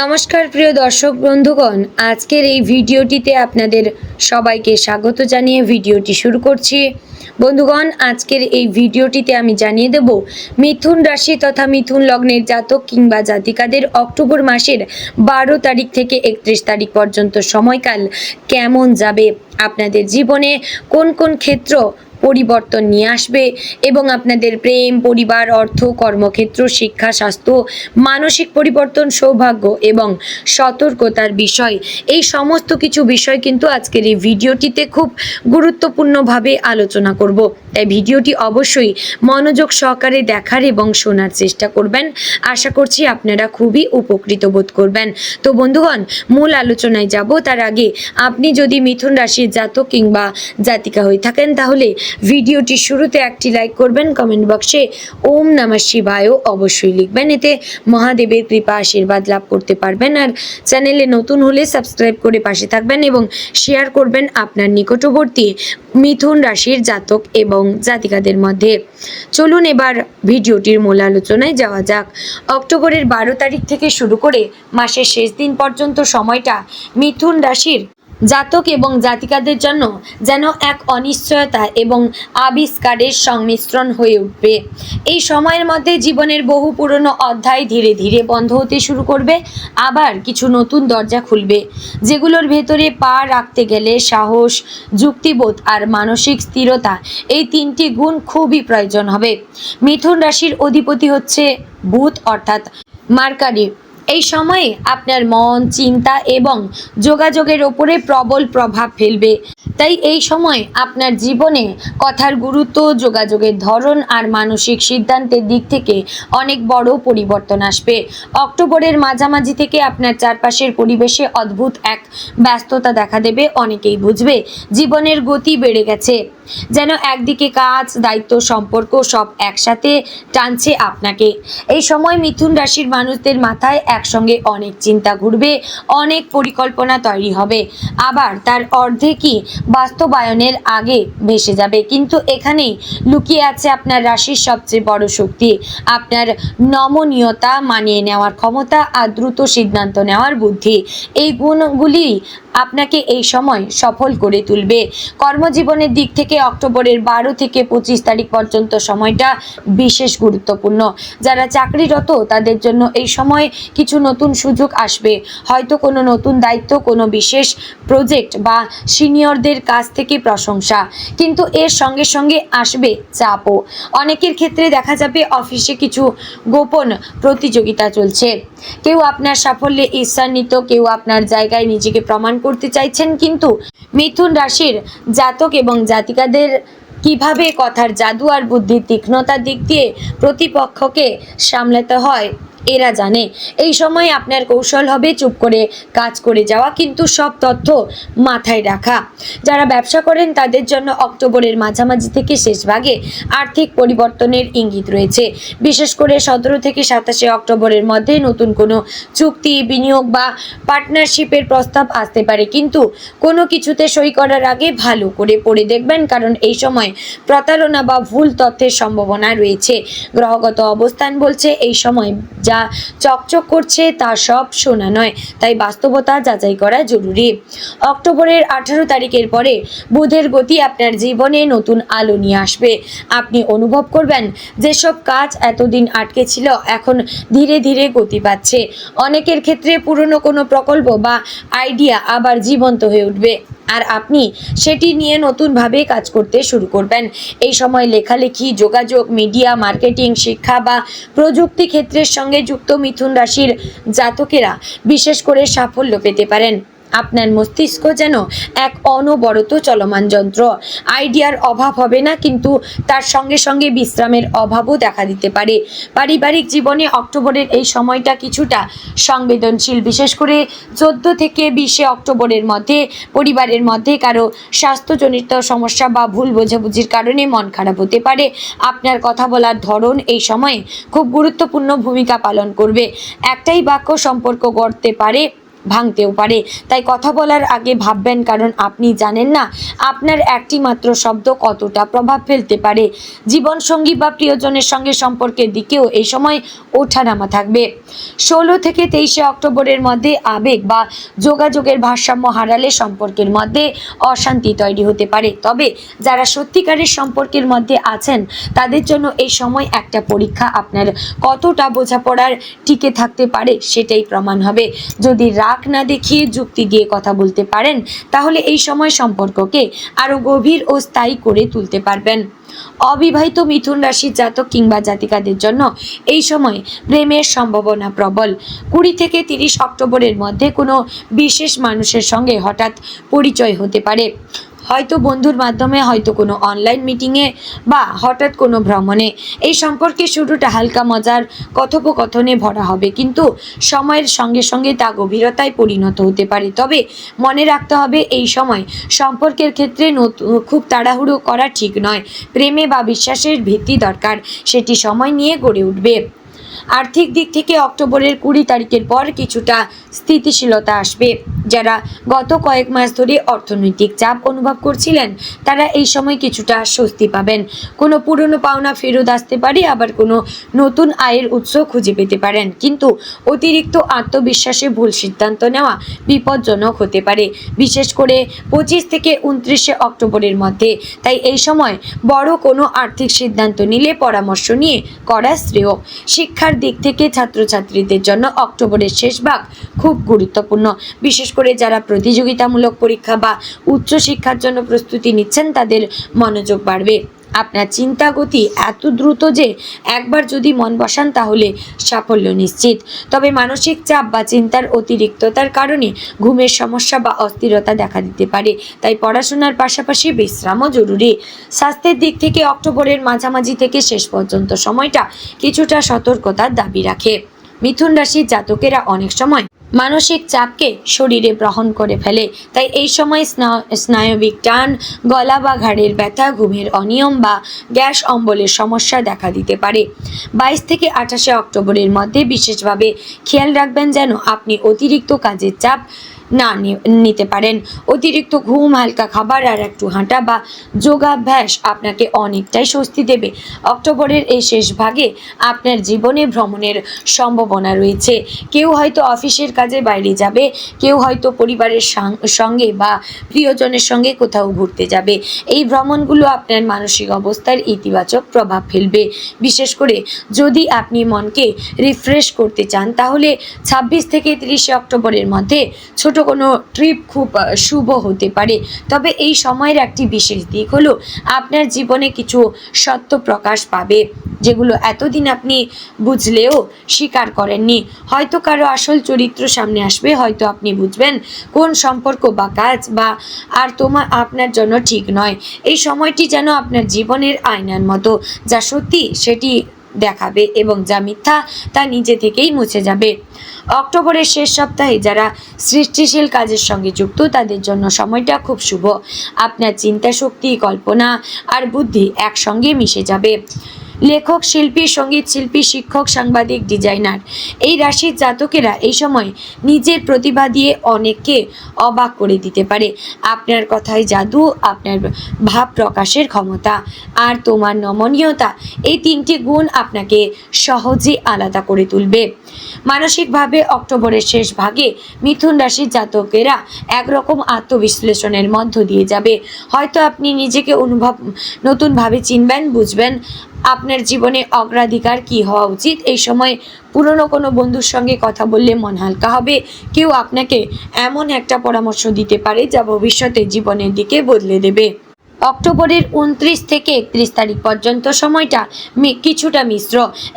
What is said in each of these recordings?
নমস্কার, প্রিয় দর্শক বন্ধুগণ। আজকের এই ভিডিওটিতে আপনাদের সবাইকে স্বাগত জানিয়ে ভিডিওটি শুরু করছি। বন্ধুগণ, আজকের এই ভিডিওটিতে আমি জানিয়ে দেব, মিথুন রাশি তথা মিথুন লগ্নের জাতক কিংবা জাতিকাদের অক্টোবর মাসের বারো তারিখ থেকে একত্রিশ তারিখ পর্যন্ত সময়কাল কেমন যাবে, আপনাদের জীবনে কোন কোন ক্ষেত্র পরিবর্তন নিয়ে আসবে এবং আপনাদের প্রেম, পরিবার, অর্থ, কর্মক্ষেত্র, শিক্ষা, স্বাস্থ্য, মানসিক পরিবর্তন, সৌভাগ্য এবং সতর্কতার বিষয়। এই সমস্ত কিছু বিষয় কিন্তু আজকের এই ভিডিওটিতে খুব গুরুত্বপূর্ণভাবে আলোচনা করব। তাই ভিডিওটি অবশ্যই মনোযোগ সহকারে দেখার এবং শোনার চেষ্টা করবেন। আশা করছি আপনারা খুবই উপকৃত বোধ করবেন। তো বন্ধুগণ, মূল আলোচনায় যাব। তার আগে আপনি যদি মিথুন রাশির জাতক কিংবা জাতিকা হয়ে থাকেন, তাহলে ভিডিওটি শুরুতে একটি লাইক করবেন কমেন্ট বক্সে ওম নমঃ শিবায় অবশ্যই লিখবেন। এতে মহাদেবের কৃপা আশীর্বাদ লাভ করতে পারবেন। আর চ্যানেলে নতুন হলে সাবস্ক্রাইব করে পাশে থাকবেন এবং শেয়ার করবেন আপনার নিকটবর্তী মিথুন রাশির জাতক এবং জাতিকাদের মধ্যে। চলুন এবার ভিডিওটির মূল আলোচনায় যাওয়া যাক। অক্টোবরের বারো তারিখ থেকে শুরু করে মাসের শেষ দিন পর্যন্ত সময়টা মিথুন রাশির জাতক এবং জাতিকাদের জন্য যেন এক অনিশ্চয়তা এবং আবিষ্কারের সংমিশ্রণ হয়ে উঠবে। এই সময়ের মধ্যে জীবনের বহু পুরনো অধ্যায় ধীরে ধীরে বন্ধ হতে শুরু করবে, আবার কিছু নতুন দরজা খুলবে, যেগুলোর ভেতরে পা রাখতে গেলে সাহস, যুক্তিবোধ আর মানসিক স্থিরতা এই তিনটি গুণ খুবই প্রয়োজন হবে। মিথুন রাশির অধিপতি হচ্ছে বুধ অর্থাৎ মার্কারি। এই সময়ে আপনার মন, চিন্তা এবং যোগাযোগের ওপরে প্রবল প্রভাব ফেলবে। তাই এই সময় আপনার জীবনে কথার গুরুত্ব, যোগাযোগের ধরন আর মানসিক সিদ্ধান্তের দিক থেকে অনেক বড় পরিবর্তন আসবে। অক্টোবরের মাঝামাঝি থেকে আপনার চারপাশের পরিবেশে অদ্ভুত এক ব্যস্ততা দেখা দেবে, অনেকেই বুঝবে জীবনের গতি বেড়ে গেছে। যেন একদিকে কাজ, দায়িত্ব, সম্পর্ক সব একসাথে টানছে আপনাকে। এই সময় মিথুন রাশির মানুষদের মাথায় একসঙ্গে অনেক চিন্তা ঘুরবে, অনেক পরিকল্পনা তৈরি হবে। আবার তার অর্ধেকই বাস্তবায়নের আগে ভেসে যাবে। কিন্তু এখানেই লুকিয়ে আছে আপনার রাশির সবচেয়ে বড় শক্তি। আপনার নমনীয়তা মানিয়ে নেওয়ার ক্ষমতা আর দ্রুত সিদ্ধান্ত নেওয়ার বুদ্ধি। এই গুণগুলি আপনাকে এই সময় সফল করে তুলবে। কর্মজীবনের দিক থেকে অক্টোবরের বারো থেকে পঁচিশ তারিখ পর্যন্ত সময়টা বিশেষ গুরুত্বপূর্ণ। যারা চাকরিরত, তাদের জন্য এই সময় কিছু নতুন সুযোগ আসবে। হয়তো কোনো নতুন দায়িত্ব, কোনো বিশেষ প্রজেক্ট বা সিনিয়রদের কাছ থেকে প্রশংসা। কিন্তু এর সঙ্গে সঙ্গে আসবে চাপও। অনেকের ক্ষেত্রে দেখা যাবে অফিসে কিছু গোপন প্রতিযোগিতা চলছে। কেউ আপনার সাফল্যে ঈর্ষান্বিত কেউ আপনার জায়গায় নিজেকে প্রমাণ করতে চাইছেন, কিন্তু মিথুন রাশির জাতক এবং জাতিকাদের কীভাবে কথার জাদু আর বুদ্ধির তীক্ষ্ণতার দিক দিয়ে প্রতিপক্ষকে সামলাতে হয় এরা জানে। এই সময় আপনার কৌশল হবে চুপ করে কাজ করে যাওয়া, কিন্তু সব তথ্য মাথায় রাখা। যারা ব্যবসা করেন, তাদের জন্য অক্টোবরের মাঝামাঝি থেকে শেষ ভাগে আর্থিক পরিবর্তনের ইঙ্গিত রয়েছে। বিশেষ করে সতেরো থেকে সাতাশে অক্টোবরের মধ্যে নতুন কোনো চুক্তি, বিনিয়োগ বা পার্টনারশিপের প্রস্তাব আসতে পারে, কিন্তু কোনো কিছুতে সই করার আগে ভালো করে পড়ে দেখবেন, কারণ এই সময় প্রতারণা বা ভুল তথ্যের সম্ভাবনা রয়েছে। গ্রহগত অবস্থান বলছে, এই সময় যা চকচক করছে তা সব শোনা নয়, তাই বাস্তবতা যাচাই করা জরুরি। অক্টোবরের আঠারো তারিখের পরে বুধের গতি আপনার জীবনে নতুন আলো নিয়ে আসবে। আপনি অনুভব করবেন যেসব কাজ এতদিন আটকে ছিল, এখন ধীরে ধীরে গতি পাচ্ছে। অনেকের ক্ষেত্রে পুরনো কোনো প্রকল্প বা আইডিয়া আবার জীবন্ত হয়ে উঠবে। আর আপনি সেটি নিয়ে নতুনভাবে কাজ করতে শুরু করবেন। এই সময় লেখালেখি, যোগাযোগ, মিডিয়া, মার্কেটিং, শিক্ষা বা প্রযুক্তি ক্ষেত্রের সঙ্গে যুক্ত মিথুন রাশির জাতকেরা বিশেষ করে সাফল্য পেতে পারেন। আপনার মস্তিষ্ক যেন এক অনবরত চলমান যন্ত্র। আইডিয়ার অভাব হবে না, কিন্তু তার সঙ্গে সঙ্গে বিশ্রামের অভাবও দেখা দিতে পারে। পারিবারিক জীবনে অক্টোবরের এই সময়টা কিছুটা সংবেদনশীল, বিশেষ করে চোদ্দ থেকে বিশে অক্টোবরের মধ্যে, পরিবারের মধ্যে কারও স্বাস্থ্যজনিত সমস্যা বা ভুল বোঝাবুঝির কারণে মন খারাপ হতে পারে। আপনার কথা বলার ধরন এই সময়ে খুব গুরুত্বপূর্ণ ভূমিকা পালন করবে। একটাই বাক্য, সম্পর্ক গড়তে পারে। ভাঙতেও পারে। তাই কথা বলার আগে ভাববেন, কারণ আপনি জানেন না আপনার একটি মাত্র শব্দ কতটা প্রভাব ফেলতে পারে। জীবনসঙ্গী বা প্রিয়জনের সঙ্গে সম্পর্কের দিকেও এই সময় ওঠানামা থাকবে। ষোলো থেকে তেইশে অক্টোবরের মধ্যে আবেগ বা যোগাযোগের ভারসাম্য হারালে সম্পর্কের মধ্যে অশান্তি তৈরি হতে পারে। তবে যারা সত্যিকারের সম্পর্কের মধ্যে আছেন, তাদের জন্য এই সময় একটা পরীক্ষা আপনার কতটা বোঝাপড়ার টিকে থাকতে পারে সেটাই প্রমাণ হবে। যদি রাগ না দেখিয়ে যুক্তি দিয়ে কথা বলতে পারেন, তাহলে এই সময় সম্পর্ককে আরও গভীর ও স্থায়ী করে তুলতে পারবেন। অবিবাহিত মিথুন রাশির জাতক কিংবা জাতিকাদের জন্য এই সময় প্রেমের সম্ভাবনা প্রবল। কুড়ি থেকে তিরিশ অক্টোবরের মধ্যে কোনো বিশেষ মানুষের সঙ্গে হঠাৎ পরিচয় হতে পারে। হয়তো বন্ধুর মাধ্যমে, হয়তো কোনো অনলাইন মিটিংয়ে বা হঠাৎ কোনো ভ্রমণে। এই সম্পর্কে শুরুটা হালকা মজার কথোপকথনে ভরা হবে। কিন্তু সময়ের সঙ্গে সঙ্গে তা গভীরতায় পরিণত হতে পারে। তবে মনে রাখতে হবে, এই সময় সম্পর্কের ক্ষেত্রে খুব তাড়াহুড়ো করা ঠিক নয়। প্রেমে বা বিশ্বাসের ভিত্তি দরকার। সেটি সময় নিয়ে গড়ে উঠবে। আর্থিক দিক থেকে অক্টোবরের কুড়ি তারিখের পর কিছুটা স্থিতিশীলতা আসবে। যারা গত কয়েক মাস ধরে অর্থনৈতিক চাপ অনুভব করছিলেন, তারা এই সময় কিছুটা স্বস্তি পাবেন। কোনো পুরনো পাওনা ফেরত আসতে পারে, আবার কোনো নতুন আয়ের উৎস খুঁজে পেতে পারেন। কিন্তু অতিরিক্ত আত্মবিশ্বাসে ভুল সিদ্ধান্ত নেওয়া বিপজ্জনক হতে পারে, বিশেষ করে পঁচিশ থেকে উনত্রিশে অক্টোবরের মধ্যে। তাই এই সময় বড় কোনো আর্থিক সিদ্ধান্ত নিলে পরামর্শ নিয়ে করা শ্রেয়। শিক্ষার দিক থেকে ছাত্রছাত্রীদের জন্য অক্টোবরের শেষ ভাগ খুব গুরুত্বপূর্ণ। বিশেষ করে যারা প্রতিযোগিতামূলক পরীক্ষা বা উচ্চশিক্ষার জন্য প্রস্তুতি নিচ্ছেন, তাদের মনোযোগ বাড়বে। আপনার চিন্তা গতি এত দ্রুত যে একবার যদি মন বসান তাহলে সাফল্য নিশ্চিত। তবে মানসিক চাপ বা চিন্তার অতিরিক্ততার কারণে ঘুমের সমস্যা বা অস্থিরতা দেখা দিতে পারে। তাই পড়াশোনার পাশাপাশি বিশ্রামও জরুরি। স্বাস্থ্যের দিক থেকে অক্টোবরের মাঝামাঝি থেকে শেষ পর্যন্ত সময়টা কিছুটা সতর্কতার দাবি রাখে। মিথুন রাশির জাতকেরা অনেক সময় মানসিক চাপকে শরীরে গ্রহণ করে ফেলে। তাই এই সময় স্না- স্নায়বিক টান, গলা বা ঘাড়ের ব্যথা, ঘুমের অনিয়ম বা গ্যাস অম্বলের সমস্যা দেখা দিতে পারে। বাইশ থেকে আঠাশে অক্টোবরের মধ্যে বিশেষভাবে খেয়াল রাখবেন যেন আপনি অতিরিক্ত কাজের চাপ না নিতে পারেন। অতিরিক্ত ঘুম, হালকা খাবার আর একটু হাঁটা বা যোগাভ্যাস আপনাকে অনেকটাই স্বস্তি দেবে। অক্টোবরের এই শেষ ভাগে আপনার জীবনে ভ্রমণের সম্ভাবনা রয়েছে। কেউ হয়তো অফিসের কাজে বাইরে যাবে, কেউ হয়তো পরিবারের সঙ্গে বা প্রিয়জনের সঙ্গে কোথাও ঘুরতে যাবে। এই ভ্রমণগুলো আপনার মানসিক অবস্থার ইতিবাচক প্রভাব ফেলবে। বিশেষ করে যদি আপনি মনকে রিফ্রেশ করতে চান, তাহলে ছাব্বিশ থেকে তিরিশে অক্টোবরের মধ্যে ছোট কোনো ট্রিপ খুব শুভ হতে পারে। তবে এই সময়ের একটি বিশেষ দিক হলো, আপনার জীবনে কিছু সত্য প্রকাশ পাবে, যেগুলো এতদিন আপনি বুঝলেও স্বীকার করেননি। হয়তো কারও আসল চরিত্র সামনে আসবে, হয়তো আপনি বুঝবেন কোন সম্পর্ক বা কাজ বা আর তোমার, আপনার জন্য ঠিক নয়। এই সময়টি যেন আপনার জীবনের আয়নার মতো, যা সত্যি সেটি দেখাবে এবং যা মিথ্যা তা নিজে থেকেই মুছে যাবে। অক্টোবরের শেষ সপ্তাহে যারা সৃষ্টিশীল কাজের সঙ্গে যুক্ত, তাদের জন্য সময়টা খুব শুভ। আপনার চিন্তা, শক্তি, কল্পনা আর বুদ্ধি একসঙ্গে মিশে যাবে। লেখক, শিল্পী, সংগীত শিল্পী, শিক্ষক, সাংবাদিক, ডিজাইনার। এই রাশির জাতকেরা এই সময় নিজের প্রতিভা দিয়ে অনেককে অবাক করে দিতে পারে। আপনার কথায় জাদু, আপনার ভাব প্রকাশের ক্ষমতা আর তোমার নমনীয়তা এই তিনটি গুণ আপনাকে সহজে আলাদা করে তুলবে। মানসিকভাবে অক্টোবরের শেষ ভাগে মিথুন রাশির জাতকেরা একরকম আত্মবিশ্লেষণের মধ্য দিয়ে যাবে। হয়তো আপনি নিজেকে অনুভব, নতুনভাবে চিনবেন, বুঝবেন আপনার জীবনে অগ্রাধিকার কি হওয়া উচিত? এই সময় পুরনো কোনো বন্ধুর সঙ্গে কথা বললে মন হালকা হবে। কেউ আপনাকে এমন একটা পরামর্শ দিতে পারে যা ভবিষ্যতে জীবনের দিকে বদলে দেবে। অক্টোবরের উনত্রিশ থেকে একত্রিশ তারিখ পর্যন্ত সময়টা কিছুটা মিশ্র।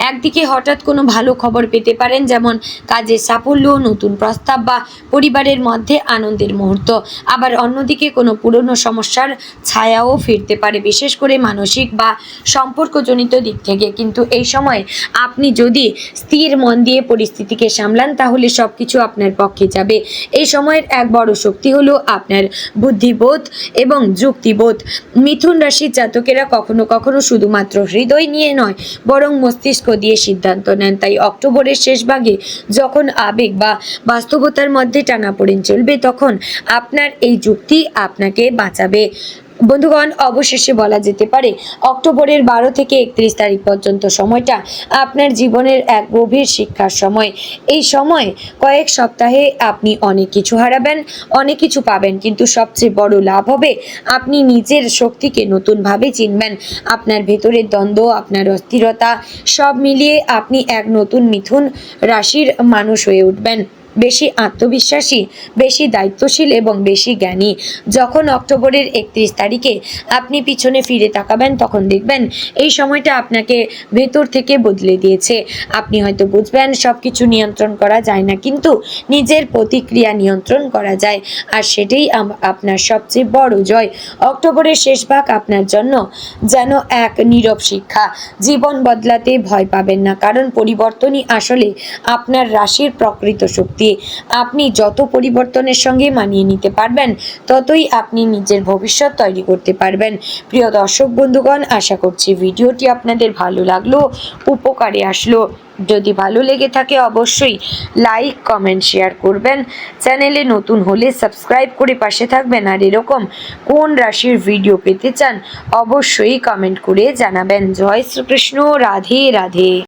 একদিকে হঠাৎ কোনো ভালো খবর পেতে পারেন যেমন কাজের সাফল্য, নতুন প্রস্তাব বা পরিবারের মধ্যে আনন্দের মুহূর্ত। আবার অন্যদিকে কোনো পুরনো সমস্যার ছায়াও ফিরতে পারে, বিশেষ করে মানসিক বা সম্পর্কজনিত দিক থেকে। কিন্তু এই সময় আপনি যদি স্থির মন দিয়ে পরিস্থিতিকে সামলান, তাহলে সব কিছু আপনার পক্ষে যাবে। এই সময়ের এক বড় শক্তি হলো আপনার বুদ্ধিবোধ এবং যুক্তিবোধ। মিথুন রাশির জাতকেরা কখনো কখনো শুধুমাত্র হৃদয় নিয়ে নয়, বরং মস্তিষ্ক দিয়ে সিদ্ধান্ত নেন। তাই অক্টোবরের শেষ ভাগে যখন আবেগ বা বাস্তবতার মধ্যে টানাপোড়েন চলবে, তখন আপনার এই যুক্তি আপনাকে বাঁচাবে। বন্ধুগণ, অবশেষে বলা যেতে পারে, অক্টোবরের বারো থেকে একত্রিশ তারিখ পর্যন্ত সময়টা আপনার জীবনের এক গভীর শিক্ষার সময়। এই সময় কয়েক সপ্তাহে আপনি অনেক কিছু হারাবেন, অনেক কিছু পাবেন, কিন্তু সবচেয়ে বড় লাভ হবে আপনি নিজের শক্তিকে নতুনভাবে চিনবেন। আপনার ভেতরের দ্বন্দ্ব, আপনার অস্থিরতা সব মিলিয়ে আপনি এক নতুন মিথুন রাশির মানুষ হয়ে উঠবেন। বেশি আত্মবিশ্বাসী, বেশি দায়িত্বশীল এবং বেশি জ্ঞানী। যখন অক্টোবরের একত্রিশ তারিখে আপনি পিছনে ফিরে তাকাবেন, তখন দেখবেন এই সময়টা আপনাকে ভেতর থেকে বদলে দিয়েছে। আপনি হয়তো বুঝবেন সব কিছু নিয়ন্ত্রণ করা যায় না, কিন্তু নিজের প্রতিক্রিয়া নিয়ন্ত্রণ করা যায়। আর সেটাই আপনার সবচেয়ে বড় জয়। অক্টোবরের শেষ ভাগ আপনার জন্য যেন এক নীরব শিক্ষা। জীবন বদলাতে ভয় পাবেন না, কারণ পরিবর্তনই আসলে আপনার রাশির প্রকৃত শক্তি। আপনি যত পরিবর্তনের সঙ্গে মানিয়ে নিতে পারবেন, ততই আপনি নিজের ভবিষ্যৎ তৈরি করতে পারবেন। প্রিয় দর্শক বন্ধুগণ, আশা করছি ভিডিওটি আপনাদের ভালো লাগল, উপকারে আসলো। যদি ভালো লেগে থাকে অবশ্যই লাইক, কমেন্ট, শেয়ার করবেন। চ্যানেলে নতুন হলে সাবস্ক্রাইব করে পাশে থাকবেন। আর এরকম কোন রাশির ভিডিও পেতে চান, অবশ্যই কমেন্ট করে জানাবেন। জয় শ্রীকৃষ্ণ, রাধে রাধে।